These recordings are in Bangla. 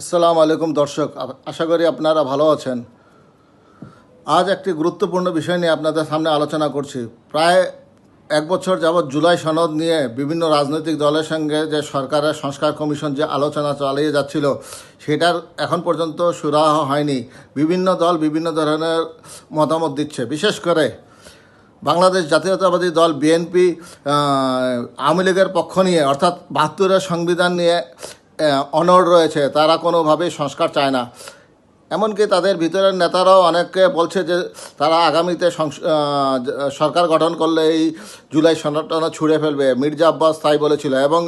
আসসালামু আলাইকুম দর্শক আশা করি আপনারা ভালো আছেন। আজ একটি গুরুত্বপূর্ণ বিষয় নিয়ে আপনাদের সামনে আলোচনা করছি। প্রায় এক বছর যাবৎ জুলাই সনদ নিয়ে বিভিন্ন রাজনৈতিক দলের সঙ্গে যে সরকারের সংস্কার কমিশন যে আলোচনা চালিয়ে যাচ্ছিল, সেটার এখন পর্যন্ত সুরাহ হয়নি। বিভিন্ন দল বিভিন্ন ধরনের মতামত দিচ্ছে। বিশেষ করে বাংলাদেশ জাতীয়তাবাদী দল বিএনপি আওয়ামী লীগের পক্ষ নিয়ে, অর্থাৎ বাহাত্তরের সংবিধান নিয়ে অনড় রয়েছে, তারা কোনোভাবেই সংস্কার চায় না। এমনকি তাদের ভিতরের নেতারাও অনেকে বলছে যে, তারা আগামীতে সরকার গঠন করলে এই জুলাই সনদটা ছুঁড়ে ফেলবে, মির্জা আব্বাস তাই বলেছিল। এবং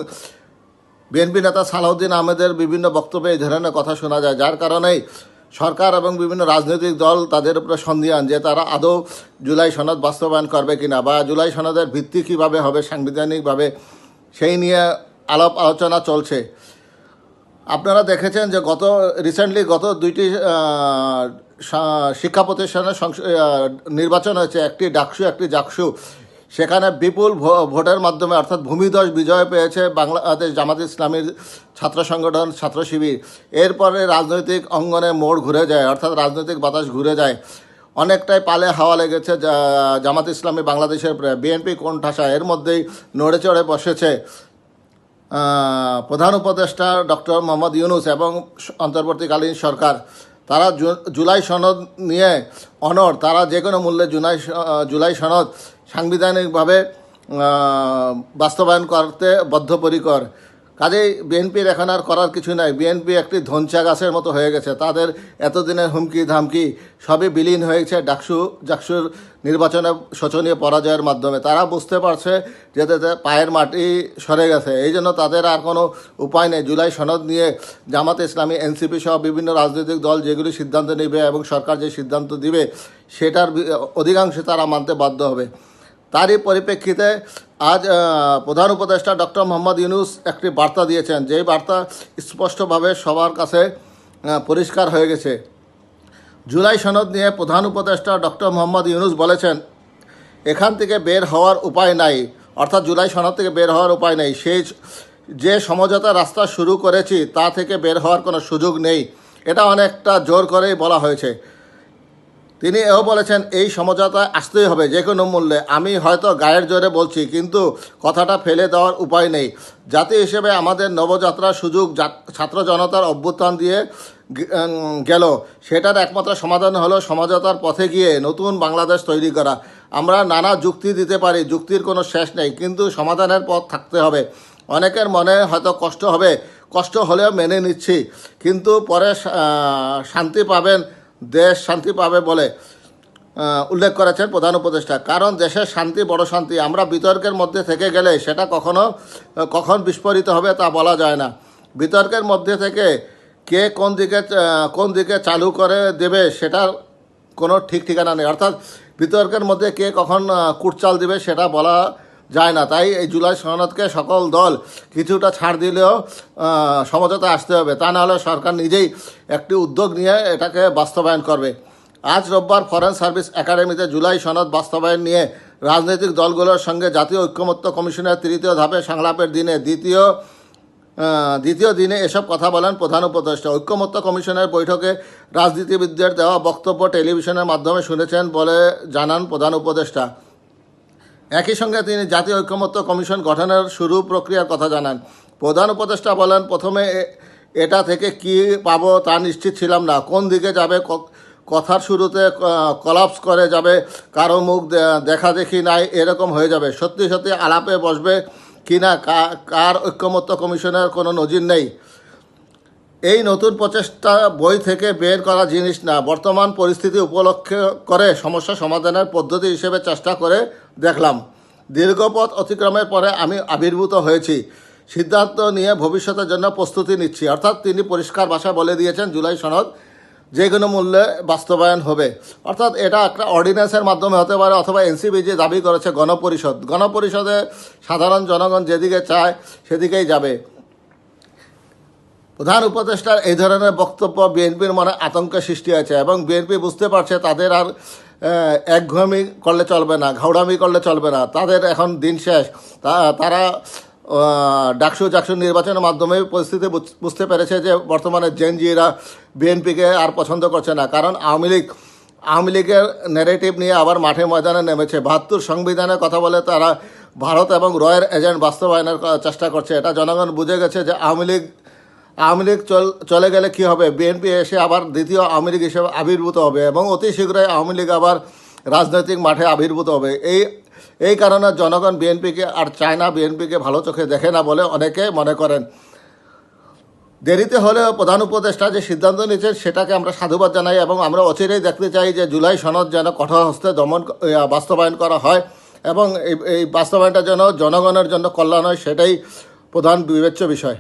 বিএনপি নেতা সালাউদ্দিন আহমেদের বিভিন্ন বক্তব্যে এই ধরনের কথা শোনা যায়, যার কারণেই সরকার এবং বিভিন্ন রাজনৈতিক দল তাদের উপরে সন্দিহান যে, তারা আদৌ জুলাই সনদ বাস্তবায়ন করবে কিনা বা জুলাই সনদের ভিত্তি কীভাবে হবে, সাংবিধানিকভাবে সেই নিয়ে আলাপ আলোচনা চলছে। আপনারা দেখেছেন যে গত রিসেন্টলি গত দুইটি শিক্ষা প্রতিষ্ঠানের নির্বাচন হয়েছে, একটি ডাকসু, একটি জাকসু। সেখানে বিপুল ভোটের মাধ্যমে, অর্থাৎ ভূমিদশ বিজয় পেয়েছে বাংলাদেশ জামাত ইসলামীর ছাত্র সংগঠন, ছাত্র শিবির। এরপরে রাজনৈতিক অঙ্গনে মোড় ঘুরে যায়, অর্থাৎ রাজনৈতিক বাতাস ঘুরে যায়। অনেকটাই পালে হাওয়া লেগেছে জামাত ইসলামী বাংলাদেশের বিএনপি কোন ঠাসা এর মধ্যেই নড়ে চড়ে বসেছে। প্রধান উপদেষ্টা ডক্টর মোহাম্মদ ইউনুস এবং অন্তর্বর্তীকালীন সরকার, তারা জুলাই সনদ নিয়ে অনর তারা যে কোনো মূল্যে জুলাই জুলাই সনদ সাংবিধানিকভাবে বাস্তবায়ন করতে বদ্ধপরিকর। কাজেই বিএনপির এখন আর করার কিছু নাই। বিএনপি একটি ধনচা গাছের মতো হয়ে গেছে। তাদের এতদিনের হুমকি ধামকি সবই বিলীন হয়েছে ডাকসু জাকসুর নির্বাচনে শোচনীয় পরাজয়ের মাধ্যমে। তারা বুঝতে পারছে যে পায়ের মাটি সরে গেছে। এই জন্য তাদের আর কোনো উপায় নেই। জুলাই সনদ নিয়ে জামাত ইসলামী এনসিপি সহ বিভিন্ন রাজনৈতিক দল যেগুলি সিদ্ধান্ত নেবে এবং সরকার যে সিদ্ধান্ত দিবে, সেটার অধিকাংশে তারা মানতে বাধ্য হবে। তারই পরিপ্রেক্ষিতে আজ প্রধান উপদেষ্টা ডক্টর মোহাম্মদ ইউনুস একটি বার্তা দিয়েছেন, যেই বার্তা স্পষ্টভাবে সবার কাছে পরিষ্কার হয়ে গেছে। জুলাই সনদ নিয়ে প্রধান উপদেষ্টা ডক্টর মোহাম্মদ ইউনুস বলেছেন, এখান থেকে বের হওয়ার উপায় নাই। অর্থাৎ জুলাই সনদ থেকে বের হওয়ার উপায় নেই। সেই যে সমঝোতা রাস্তা শুরু করেছি, তা থেকে বের হওয়ার কোনো সুযোগ নেই। এটা অনেকটা জোর করেই বলা হয়েছে। তিনি এও বলেছেন, এই সমঝোতায় আসতেই হবে, যে কোনো মূল্যে। আমি হয়তো গায়ের জোরে বলছি, কিন্তু কথাটা ফেলে দেওয়ার উপায় নেই। জাতি হিসেবে আমাদের নবযাত্রার সুযোগ ছাত্র জনতার অভ্যুত্থান দিয়ে গেল। সেটার একমাত্র সমাধান হলো সমঝোতার পথে গিয়ে নতুন বাংলাদেশ তৈরি করা। আমরা নানা যুক্তি দিতে পারি, যুক্তির কোনো শেষ নেই, কিন্তু সমাধানের পথ থাকতে হবে। অনেকের মনে হয়তো কষ্ট হবে, কষ্ট হলেও মেনে নিচ্ছি, কিন্তু পরে শান্তি পাবেন দেশ শান্তি পাবে বলে উল্লেখ করেছেন প্রধান উপদেষ্টা। কারণ দেশের শান্তি, বড় শান্তি, আমরা বিতর্কের মধ্যে থেকে গেলে সেটা কখনো, কখন বিস্ফোরিত হবে তা বলা যায় না। বিতর্কের মধ্যে থেকে কে কোন দিকে কোন দিকে চালু করে দেবে সেটার কোনো ঠিক ঠিকানা নেই। অর্থাৎ বিতর্কের মধ্যে কে কখন কুটচাল দিবে সেটা বলা যায় না। তাই এই জুলাই সনদকে সকল দল কিছুটা ছাড় দিলেও সমঝোতা আসতে হবে। তা নাহলে সরকার নিজেই একটি উদ্যোগ নিয়ে এটাকে বাস্তবায়ন করবে। আজ রোববার ফরেন সার্ভিস একাডেমিতে জুলাই সনদ বাস্তবায়ন নিয়ে রাজনৈতিক দলগুলোর সঙ্গে জাতীয় ঐক্যমত্য কমিশনের তৃতীয় ধাপে সংলাপের দিনে দ্বিতীয় দ্বিতীয় দিনে এসব কথা বলেন প্রধান উপদেষ্টা। ঐক্যমত্য কমিশনের বৈঠকে রাজনীতিবিদদের দেওয়া বক্তব্য টেলিভিশনের মাধ্যমে শুনেছেন বলে জানান প্রধান উপদেষ্টা। একই সঙ্গে তিনি জাতীয় ঐক্যমত্য কমিশন গঠনের শুরু প্রক্রিয়ার কথা জানান। প্রধান উপদেষ্টা বলেন, প্রথমে এটা থেকে কি পাবো তা নিশ্চিত ছিলাম না। কোন দিকে যাবে কথার শুরুতে কলাপস করে যাবে, কারও মুখ দেখা দেখি নাই, এরকম হয়ে যাবে। সত্যি সত্যি আলাপে বসবে কি না কার ঐক্যমত্য কমিশনের কোনো নজির নেই। এই নতুন প্রচেষ্টা বই থেকে বের করা জিনিস না। বর্তমান পরিস্থিতি উপলক্ষে করে সমস্যা সমাধানের পদ্ধতি হিসেবে চেষ্টা করে দেখলাম। দীর্ঘপথ অতিক্রমের পরে আমি আবির্ভূত হয়েছি। সিদ্ধান্ত নিয়ে ভবিষ্যতের জন্য প্রস্তুতি নিচ্ছি। অর্থাৎ তিনি পরিষ্কার ভাষা বলে দিয়েছেন, জুলাই সনদ যে কোনো মূল্যে বাস্তবায়ন হবে। অর্থাৎ এটা একটা অর্ডিন্যান্সের মাধ্যমে হতে পারে অথবা এনসিবি যে দাবি করেছে, গণপরিষদ। গণপরিষদে সাধারণ জনগণ যেদিকে চায়, সেদিকেই যাবে। প্রধান উপদেষ্টার এই ধরনের বক্তব্য বিএনপির মনে আতঙ্কের সৃষ্টি হয়েছে এবং বিএনপি বুঝতে পারছে তাদের আর একঘমি করলে চলবে না, ঘাউড়ামি করলে চলবে না। তাদের এখন দিন শেষ। তারা ডাকসু জাকসু নির্বাচনের মাধ্যমে পরিস্থিতি বুঝ- বুঝতে পেরেছে যে বর্তমানে জেনজিরা বিএনপিকে আর পছন্দ করছে না। কারণ আওয়ামী লীগ, আওয়ামী লীগের ন্যারেটিভ নিয়ে আবার মাঠে ময়দানে নেমেছে। বাহাত্তর সংবিধানের কথা বলে তারা ভারত এবং রয়ের এজেন্ট বাস্তবায়নের চেষ্টা করছে। এটা জনগণ বুঝে গেছে যে আওয়ামী লীগ আওয়ামী লীগ চল গেলে কি হবে? বিএনপি এসে আবার দ্বিতীয় আওয়ামী লীগ হিসেবে আবির্ভূত হবে এবং অতি শীঘ্রই আওয়ামী লীগ আবার রাজনৈতিক মাঠে আবির্ভূত হবে। এই এই কারণে জনগণ বিএনপিকে আর চায় না বিএনপিকে ভালো চোখে দেখে না বলে অনেকে মনে করেন। দেরিতে হলেও প্রধান উপদেষ্টা যে সিদ্ধান্ত নিয়েছেন, সেটাকে আমরা সাধুবাদ জানাই এবং আমরা অচিরেই দেখতে চাই যে জুলাই সনদ যেন কঠোর হস্তে দমন বাস্তবায়ন করা হয় এবং এই বাস্তবায়নটা যেন জনগণের জন্য কল্যাণ হয়, সেটাই প্রধান বিবেচ্য বিষয়।